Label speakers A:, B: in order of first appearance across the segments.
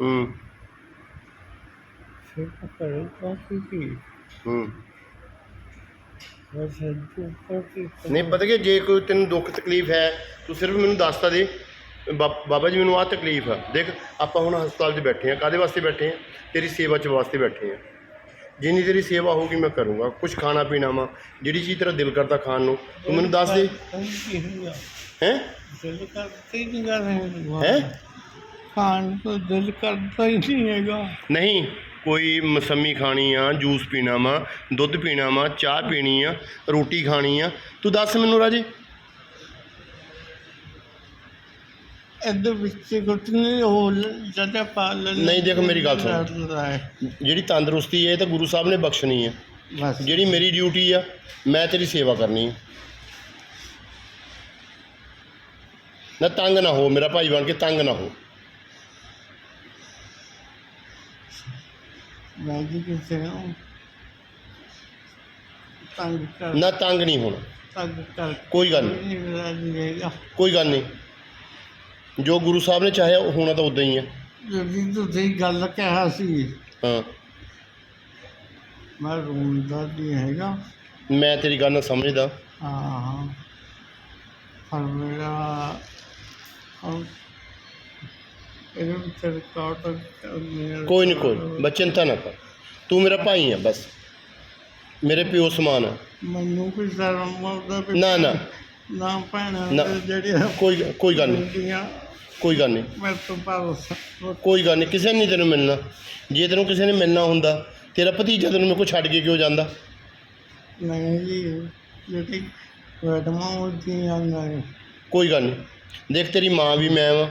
A: ਹੂੰ। ਹੂੰ। ਨਹੀਂ, ਪਤਾ ਕਿ ਜੇ ਕੋਈ ਤੈਨੂੰ ਦੁੱਖ ਤਕਲੀਫ ਹੈ, ਤੂੰ ਸਿਰਫ ਮੈਨੂੰ ਦੱਸ ਤਾਂ ਦੇ। ਬਾ- ਬਾਬਾ ਜੀ, ਮੈਨੂੰ ਆਹ ਤਕਲੀਫ ਆ। ਦੇਖ, ਆਪਾਂ ਹੁਣ ਹਸਪਤਾਲ 'ਚ ਬੈਠੇ ਆ ਕਾਦੇ ਵਾਸਤੇ ਬੈਠੇ ਆ ਤੇਰੀ ਸੇਵਾ 'ਚ ਵਾਸਤੇ ਬੈਠੇ ਆ ਜਿੰਨੀ ਤੇਰੀ ਸੇਵਾ ਹੋਊਗੀ, ਮੈਂ ਕਰੂੰਗਾ। ਕੁਝ ਖਾਣਾ ਪੀਣਾ ਵਾ। ਜਿਹੜੀ ਚੀਜ਼ ਤੇਰਾ ਦਿਲ ਕਰਦਾ ਖਾਣ ਨੂੰ, ਤੂੰ ਮੈਨੂੰ ਦੱਸ ਦੇ। ਹੈ?
B: ਦਿਲ ਕਰਤੇ ਨਹੀਂ ਕਰ ਰਹੇ
A: ਹੈ?
B: ਖਾਣ ਤੋਂ ਦਿਲ ਕਰਦਾ ਹੀ ਨਹੀਂ ਹੈਗਾ।
A: ਨਹੀਂ ਕੋਈ ਮਸੰਮੀ ਖਾਣੀ ਆ ਜੂਸ ਪੀਣਾ ਵਾ ਦੁੱਧ ਪੀਣਾ ਵਾ ਚਾਹ ਪੀਣੀ ਆ ਰੋਟੀ ਖਾਣੀ ਆ ਤੂੰ ਦੱਸ ਮੈਨੂੰ ਰਾਜੇ।
B: ਇਹਦੇ ਵਿੱਚ ਨਹੀਂ ਹੋ ਜਦਾ ਪਾਲ
A: ਨਹੀਂ, ਦੇਖ ਮੇਰੀ ਗੱਲ ਸੁਣ। ਜਿਹੜੀ ਤੰਦਰੁਸਤੀ ਹੈ ਇਹ ਤਾਂ ਗੁਰੂ ਸਾਹਿਬ ਨੇ ਬਖਸ਼ਣੀ ਹੈ ਜਿਹੜੀ ਮੇਰੀ ਡਿਊਟੀ ਆ ਮੈਂ ਤੇਰੀ ਸੇਵਾ ਕਰਨੀ ਹੈ ਨਾ ਤੰਗ ਨਾ ਹੋ ਮੇਰਾ ਭਾਈ ਬਣ ਕੇ ਤੰਗ ਨਾ ਹੋ।
B: ਮੈਂ ਜੀ ਕਿਸੇ ਨੂੰ ਤੰਗ ਕਰ
A: ਨਾ ਤੰਗ ਨਹੀਂ ਹੋਣਾ।
B: ਤੰਗ ਕਰ
A: ਕੋਈ ਗੱਲ ਨਹੀਂ। ਕੋਈ ਗੱਲ ਨਹੀਂ। ਜੋ ਗੁਰੂ ਸਾਹਿਬ ਨੇ ਚਾਹਿਆ ਉਹ ਹੋਣਾ ਤਾਂ ਉਦਾਂ ਹੀ ਹੈ
B: ਜਿਹੜੀ ਤੁਸੀਂ ਗੱਲ ਕਿਹਾ ਸੀ।
A: ਹਾਂ।
B: ਮੈਂ ਰੋਂਦਾ ਨਹੀਂ ਹੈਗਾ।
A: ਮੈਂ ਤੇਰੀ ਗੱਲ ਨਾਲ ਸਮਝਦਾ।
B: ਹਾਂ ਹਾਂ। ਪਰ ਮੇਰਾ ਮੇਰਾ
A: ਕੋਈ ਨਹੀਂ ਕੋਈ ਨੀ, ਬਸ ਚਿੰਤਾ ਨਾ ਕਰ ਤੂੰ ਮੇਰਾ ਭਾਈ ਹੈ ਬਸ। ਮੇਰੇ ਪਿਓ ਸਮਾਨ ਹੈ
B: ਮੈਨੂੰ ਕੋਈ ਸ਼ਰਮ ਆਉਂਦਾ ਵੀ
A: ਨਾ ਨਾ।
B: ਨਾ ਭੈਣਾਂ
A: ਨਾ।
B: ਦੇ ਜਿਹੜੀਆਂ
A: ਕੋਈ ਕੋਈ ਗੱਲ ਨਹੀਂ
B: ਹੁੰਦੀਆਂ।
A: ਕੋਈ ਗੱਲ ਨਹੀਂ
B: ਮੈਂ ਤੋਂ ਪਾਸ
A: ਕੋਈ ਗੱਲ ਨਹੀਂ ਕਿਸੇ ਨੇ ਨਹੀਂ ਤੈਨੂੰ ਮਿਲਣਾ। ਜੇ ਤੈਨੂੰ ਕਿਸੇ ਨੇ ਮਿਲਣਾ ਹੁੰਦਾ ਤੇਰਾ ਭਤੀਜਾ ਤੈਨੂੰ ਮੇਰੇ ਕੋਲ ਛੱਡ ਕੇ ਕਿਉਂ ਜਾਂਦਾ?
B: ਨਹੀਂ ਜੀ ਜਿਹੜੀ ਵੈਡਮਾਂ ਹੁੰਦੀਆਂ ਨੇ।
A: ਕੋਈ ਗੱਲ ਨਹੀਂ ਦੇਖ ਤੇਰੀ ਮਾਂ ਵੀ ਮੈਂ ਵਾਂ।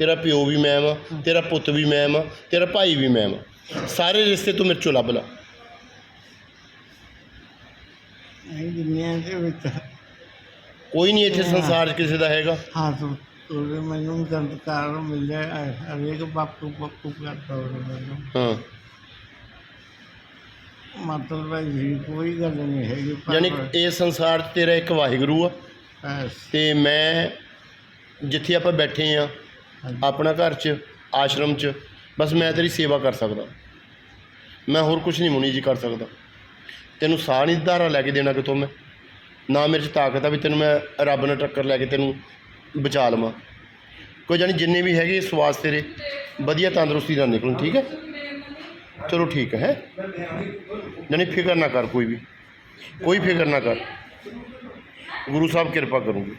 A: ਤੇਰਾ ਪਿਓ ਵੀ ਮੈਂ ਵਾਂ ਤੇਰਾ ਪੁੱਤ ਵੀ ਮੈਂ ਵਾਂ ਤੇਰਾ ਭਾਈ ਵੀ ਮੈਂ ਵਾਂ ਸਾਰੇ ਰਿਸ਼ਤੇ ਤੂੰ ਮੇਰੇ ਚੋਂ ਲੱਭ ਲਾ।
B: ਨਹੀਂ ਦੁਨੀਆ ਦੇ ਵਿੱਚ।
A: ਕੋਈ ਨਹੀਂ ਇੱਥੇ ਸੰਸਾਰ 'ਚ ਕਿਸੇ ਦਾ ਹੈਗਾ।
B: ਹਾਂ ਤੂੰ ਉਹਦੇ ਮੈਨੂੰ ਸੰਸਕਾਰ ਮਿਲਿਆ। ਹਰੇਕ ਬਾਪੂ ਬਾਪੂ ਕਰਦਾ ਮੈਨੂੰ।
A: ਹਾਂ।
B: ਮਤਲਬ ਹੈ ਜੀ ਕੋਈ ਗੱਲ ਨਹੀਂ ਹੈਗੀ
A: ਯਾਨੀ ਇਹ ਸੰਸਾਰ 'ਚ ਤੇਰਾ ਇੱਕ ਵਾਹਿਗੁਰੂ ਆ। ਤੇ ਮੈਂ ਜਿੱਥੇ ਆਪਾਂ ਬੈਠੇ ਆ। ਆਪਣਾ ਘਰ 'ਚ, ਆਸ਼ਰਮ 'ਚ, ਬਸ ਮੈਂ ਤੇਰੀ ਸੇਵਾ ਕਰ ਸਕਦਾ। ਮੈਂ ਹੋਰ ਕੁਝ ਨਹੀਂ ਮੁਨੀ ਜੀ ਕਰ ਸਕਦਾ। ਤੈਨੂੰ ਸਾਹ ਨਹੀਂ ਧਾਰਾ ਲੈ ਕੇ ਦੇਣਾ ਕਿਤੋਂ ਮੈਂ। ਨਾ ਮੇਰੇ 'ਚ ਤਾਕਤ ਆ ਵੀ ਤੈਨੂੰ ਮੈਂ ਰੱਬ ਨਾਲ ਟੱਕਰ ਲੈ ਕੇ ਤੈਨੂੰ ਬਚਾ ਲਵਾਂ। ਕੋਈ ਜਾਣੀ ਜਿੰਨੇ ਵੀ ਹੈਗੇ ਸਵਾਸ ਤੇਰੇ, ਵਧੀਆ ਤੰਦਰੁਸਤੀ ਨਾਲ ਨਿਕਲਣ, ਠੀਕ ਹੈ? ਚਲੋ ਠੀਕ ਹੈ? ਜਾਣੀ ਫਿਕਰ ਨਾ ਕਰ ਕੋਈ ਵੀ। ਕੋਈ ਫਿਕਰ ਨਾ ਕਰ। ਗੁਰੂ ਸਾਹਿਬ ਕਿਰਪਾ ਕਰੂੰਗੇ।